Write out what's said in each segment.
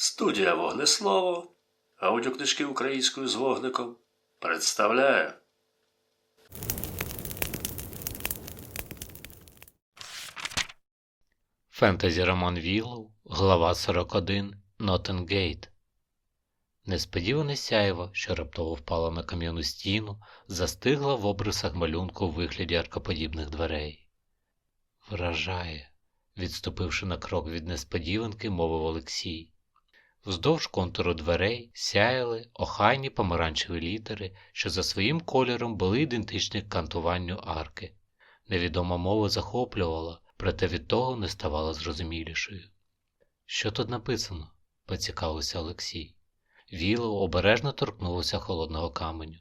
Студія Вогнеслово, аудіокнижки українською з вогником представляє. Фентезі Роман Віллоу, глава 41, Ноттенгейт. Несподіване сяйво, що раптово впало на кам'яну стіну, застигла в обрисах малюнку у вигляді аркоподібних дверей. Вражає, відступивши на крок від несподіванки, мовив Олексій. Вздовж контуру дверей сяяли охайні помаранчеві літери, що за своїм кольором були ідентичні кантуванню арки. Невідома мова захоплювала, проте від того не ставала зрозумілішою. Що тут написано? поцікавився Олексій. Віло обережно торкнулося холодного каменю.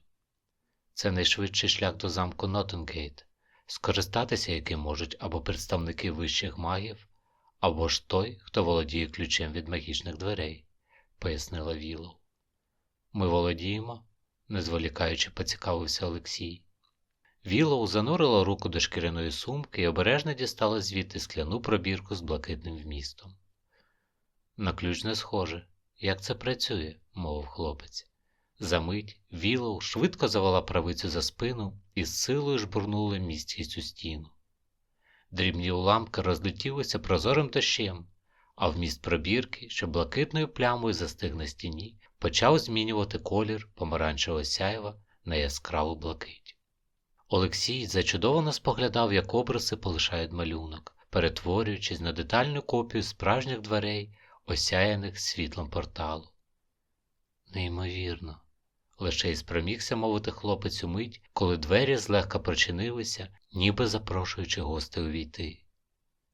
Це найшвидший шлях до замку Ноттенгейт, скористатися яким можуть або представники вищих магів, або ж той, хто володіє ключем від магічних дверей, пояснила Віло. Ми володіємо, не зволікаючи, поцікавився Олексій. Вілоу занурила руку до шкіряної сумки і обережно дістала звідти скляну пробірку з блакитним вмістом. На ключ не схоже. Як це працює? мовив хлопець. Замить Вілоу швидко завела правицю за спину і з силою жбурнула місць у стіну. Дрібні уламки розлетілися прозорим дощем, а вміст пробірки, що блакитною плямою застиг на стіні, почав змінювати колір помаранчевого сяйва на яскраву блакить. Олексій зачудовано споглядав, як обриси полишають малюнок, перетворюючись на детальну копію справжніх дверей, осяяних світлом порталу. Неймовірно, лише й спромігся мовити хлопець у мить, коли двері злегка прочинилися, ніби запрошуючи гостей увійти.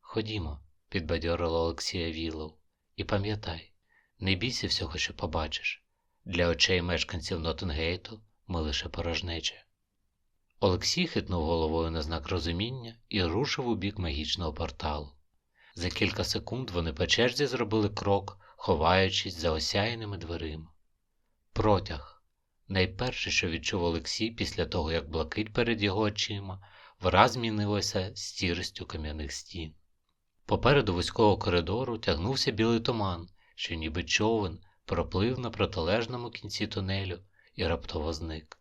Ходімо, підбадьорила Олексія Вілов, і пам'ятай, не бійся всього, що побачиш. Для очей мешканців Нотенгейту ми лише порожнече. Олексій хитнув головою на знак розуміння і рушив у бік магічного порталу. За кілька секунд вони по черзі зробили крок, ховаючись за осяяними дверима. Протяг найперше, що відчув Олексій після того, як блакить перед його очима, враз змінилося стірістю кам'яних стін. Попереду вузького коридору тягнувся білий туман, що ніби човен проплив на протилежному кінці тунелю і раптово зник.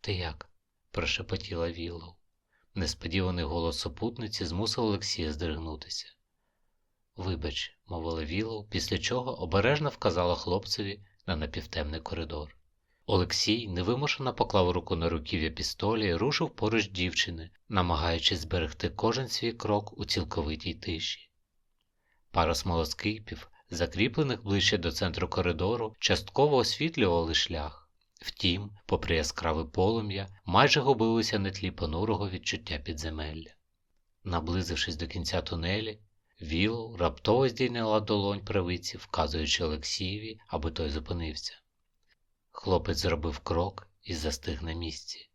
Ти як? прошепотіла Віллоу. Несподіваний голос супутниці змусив Олексія здригнутися. Вибач, мовила Віллоу, після чого обережно вказала хлопцеві на напівтемний коридор. Олексій невимушено поклав руку на руків'я пістолі рушив поруч дівчини, намагаючись зберегти кожен свій крок у цілковитій тиші. Пара смолоскипів, закріплених ближче до центру коридору, частково освітлювали шлях. Втім, попри яскраве полум'я, майже губилося на тлі понурого відчуття підземелля. Наблизившись до кінця тунелі, Вілл раптово здійняла долонь правиці, вказуючи Олексієві, аби той зупинився. Хлопець зробив крок і застиг на місці.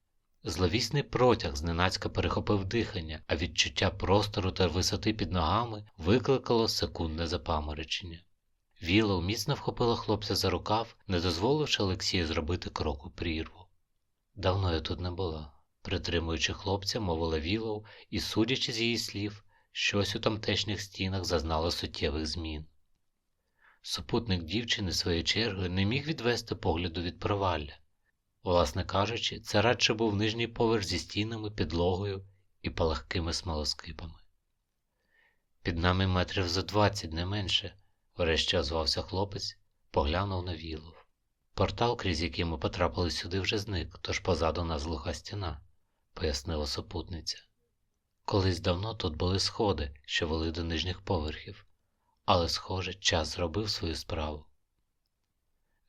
Зловісний протяг зненацька перехопив дихання, а відчуття простору та висоти під ногами викликало секундне запаморочення. Вілоу міцно вхопила хлопця за рукав, не дозволивши Олексію зробити крок у прірву. Давно я тут не була, притримуючи хлопця, мовила Вілоу і, судячи з її слів, щось у тамтешніх стінах зазнало суттєвих змін. Супутник дівчини своєю чергою не міг відвести погляду від провалля. Власне кажучи, це радше був нижній поверх зі стінами, підлогою і палахкими смолоскипами. Під нами метрів за двадцять не менше. Врешті озвався хлопець, поглянув на Вілов. Портал, крізь який ми потрапили сюди, вже зник, тож позаду нас глуха стіна, пояснила супутниця. Колись давно тут були сходи, що вели до нижніх поверхів, але, схоже, час зробив свою справу.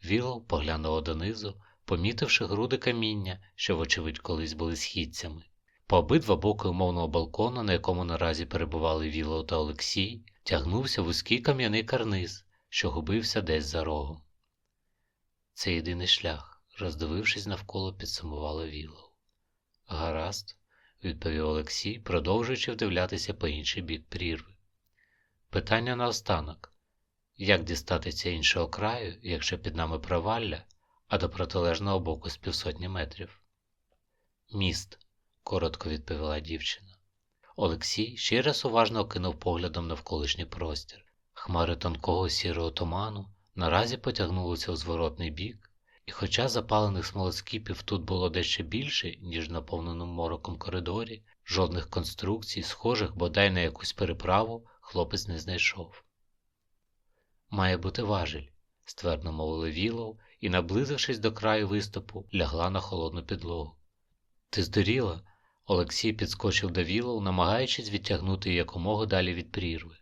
Вілов поглянув донизу, помітивши груди каміння, що, вочевидь, колись були східцями. По обидва боки умовного балкону, на якому наразі перебували Вілов та Олексій, тягнувся вузький кам'яний карниз, що губився десь за рогом. Це єдиний шлях, роздивившись навколо, підсумувала Вілов. Гаразд, відповів Олексій, продовжуючи вдивлятися по інший бік прірви. Питання наостанок як дістатися іншого краю, якщо під нами провалля, а до протилежного боку з півсотні метрів? Міст, коротко відповіла дівчина. Олексій ще раз уважно окинув поглядом навколишній простір. Хмари тонкого сірого туману наразі потягнулися у зворотний бік, і хоча запалених смолоскипів тут було дещо більше, ніж наповненому мороком коридорі, жодних конструкцій, схожих бодай на якусь переправу, хлопець не знайшов. Має бути важіль, ствердно мовила Вілоу і, наблизившись до краю виступу, лягла на холодну підлогу. Ти здуріла? Олексій підскочив до Вілоу, намагаючись відтягнути якомога далі від прірви.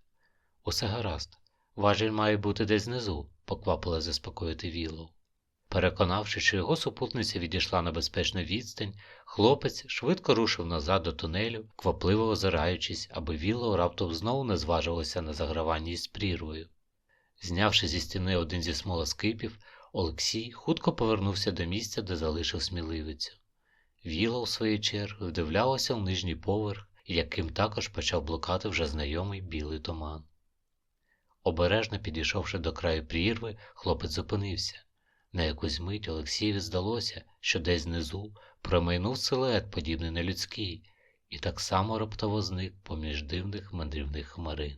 Усе гаразд, важіль має бути десь знизу, поквапила заспокоїти Вілоу. Переконавши, що його супутниця відійшла на безпечну відстань, хлопець швидко рушив назад до тунелю, квапливо озираючись, аби Вілоу раптом знову не зважилося на заграванні із прірвою. Знявши зі стіни один зі смолоскипів, Олексій хутко повернувся до місця, де залишив сміливицю. Віла, у своїй черги, вдивлялася в нижній поверх, яким також почав блукати вже знайомий білий туман. Обережно підійшовши до краю прірви, хлопець зупинився. На якусь мить Олексієві здалося, що десь знизу промайнув силует, подібний на людський, і так само раптово зник поміж дивних мандрівних хмарин.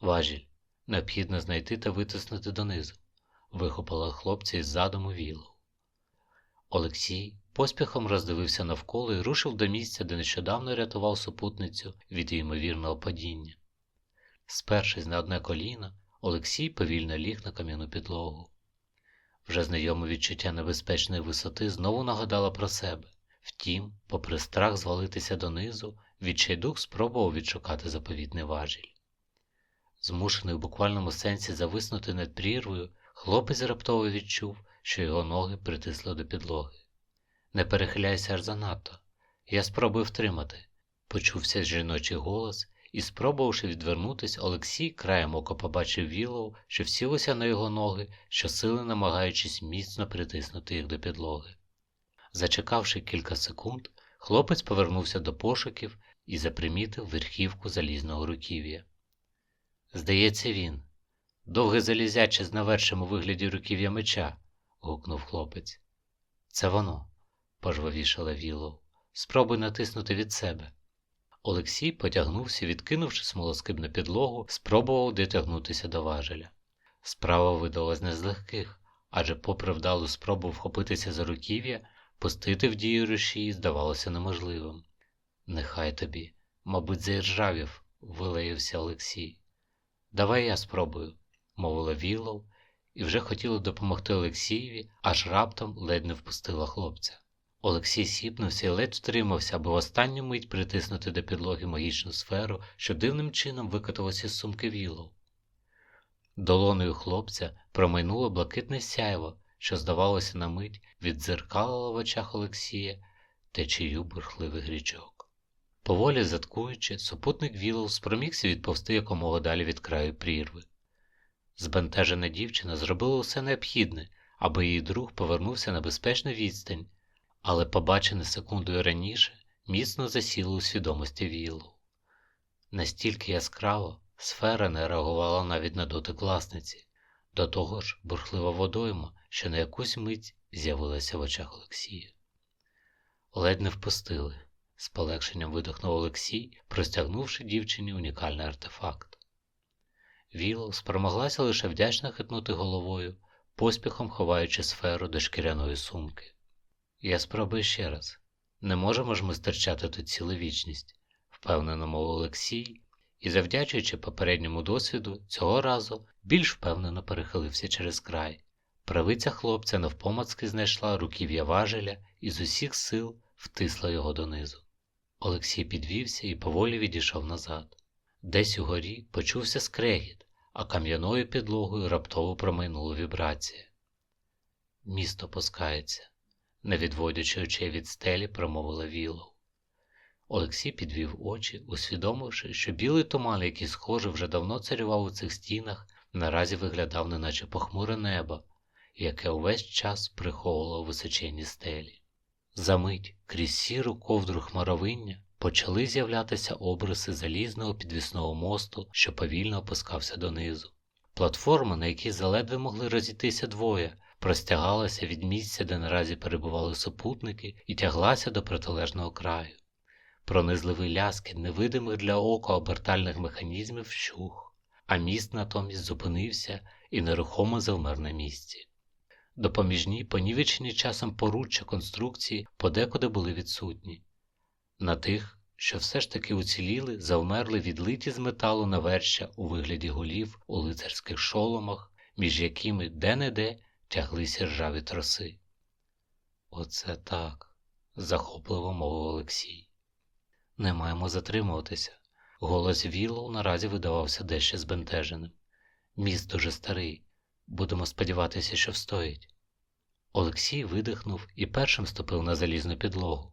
Важіль, необхідно знайти та витиснути донизу, вихопила хлопця із задуму вілу. Олексій поспіхом роздивився навколо і рушив до місця, де нещодавно рятував супутницю від ймовірного падіння. Спершись на одне коліно, Олексій повільно ліг на кам'яну підлогу. Вже знайоме відчуття небезпечної висоти знову нагадало про себе. Втім, попри страх звалитися донизу, відчайдух спробував відшукати заповітний важіль. Змушений в буквальному сенсі зависнути над прірвою, хлопець раптово відчув, що його ноги притисли до підлоги. Не перехиляйся аж занадто. Я спробую втримати, почувся жіночий голос, і, спробувавши відвернутись, Олексій краєм ока побачив Вілоу, що всілося на його ноги, щосили намагаючись міцно притиснути їх до підлоги. Зачекавши кілька секунд, хлопець повернувся до пошуків і запримітив верхівку залізного руків'я. Здається, він. Довге залізяче з навершим у вигляді руків'я меча. гукнув хлопець. Це воно, пожвавішала Вілоу. Спробуй натиснути від себе. Олексій потягнувся, відкинувши смолоскип на підлогу, спробував дотягнутися до важеля. Справа видалась не з легких, адже, попри вдалу спробу вхопитися за руків'я, пустити в дію рушії здавалося неможливим. Нехай тобі, мабуть, заіржавів, вилаявся Олексій. Давай я спробую, мовила Вілов, і вже хотіла допомогти Олексієві, аж раптом ледь не впустила хлопця. Олексій сіпнувся і ледь втримався, аби в останню мить притиснути до підлоги магічну сферу, що дивним чином викотилася з сумки Вілов. Долоною хлопця промайнуло блакитне сяйво, що, здавалося, на мить віддзеркалило в очах Олексія течію бурхливих річок. Поволі заткуючи, супутник Вілов спромігся відповсти якомога далі від краю прірви. Збентежена дівчина зробила усе необхідне, аби її друг повернувся на безпечну відстань, але побачене секундою раніше міцно засіло у свідомості Вілу. Настільки яскраво сфера не реагувала навіть на дотик власниці, до того ж бурхлива водойма, що на якусь мить з'явилася в очах Олексія. Ледь не впустили, з полегшенням видихнув Олексій, простягнувши дівчині унікальний артефакт. Віло спромоглася лише вдячно хитнути головою, поспіхом ховаючи сферу до шкіряної сумки. Я спробую ще раз. Не можемо ж ми стерчати тут цілу вічність, впевнено мов Олексій, і, завдячуючи попередньому досвіду, цього разу більш впевнено перехилився через край. Правиця хлопця навпомацки знайшла руків'я важеля і з усіх сил втисла його донизу. Олексій підвівся і поволі відійшов назад. Десь угорі почувся скрегіт, а кам'яною підлогою раптово промайнула вібрація. Місто пускається, не відводячи очей від стелі, промовила Вілов. Олексій підвів очі, усвідомивши, що білий туман, який, схоже, вже давно царював у цих стінах, наразі виглядав неначе похмуре небо, яке увесь час приховувало височенні стелі. Замить крізь сіру ковдру хмаровиння почали з'являтися обриси залізного підвісного мосту, що повільно опускався донизу. Платформа, на якій заледве могли розійтися двоє, простягалася від місця, де наразі перебували супутники, і тяглася до протилежного краю. Пронизливий ляскіт невидимих для ока обертальних механізмів вщух, а міст натомість зупинився і нерухомо завмер на місці. Допоміжні, понівечені часом поруччя конструкції подекуди були відсутні. На тих, що все ж таки уціліли, завмерли відлиті з металу навершя у вигляді голів у лицарських шоломах, між якими де-не-де тяглися ржаві троси. Оце так, захопливо мовив Олексій. Не маємо затримуватися. Голос Віллоу наразі видавався дещо збентеженим. Міст дуже старий. Будемо сподіватися, що встоїть. Олексій видихнув і першим ступив на залізну підлогу.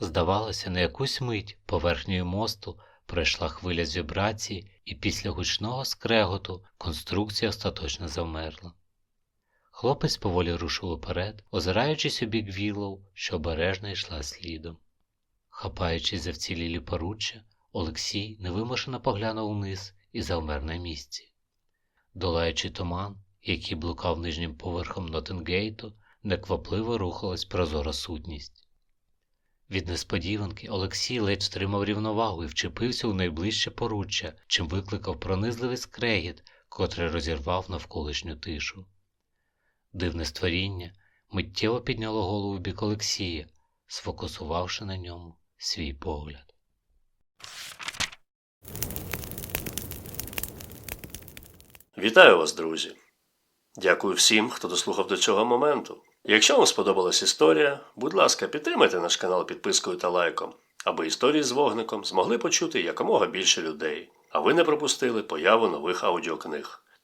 Здавалося, на якусь мить поверхнею мосту пройшла хвиля з вібрацій, і після гучного скреготу конструкція остаточно завмерла. Хлопець поволі рушив уперед, озираючись у бік Віллоу, що обережно йшла слідом. Хапаючись за вцілілі поруччя, Олексій невимушено поглянув униз і завмер на місці. Долаючи туман, який блукав нижнім поверхом Нотенгейту, неквапливо рухалась прозора сутність. Від несподіванки Олексій ледь стримав рівновагу і вчепився у найближче поруччя, чим викликав пронизливий скрегіт, котрий розірвав навколишню тишу. Дивне створіння миттєво підняло голову в бік Олексія, сфокусувавши на ньому свій погляд. Вітаю вас, друзі! Дякую всім, хто дослухав до цього моменту. Якщо вам сподобалась історія, будь ласка, підтримайте наш канал підпискою та лайком, аби історії з вогником змогли почути якомога більше людей, а ви не пропустили появу нових аудіокниг.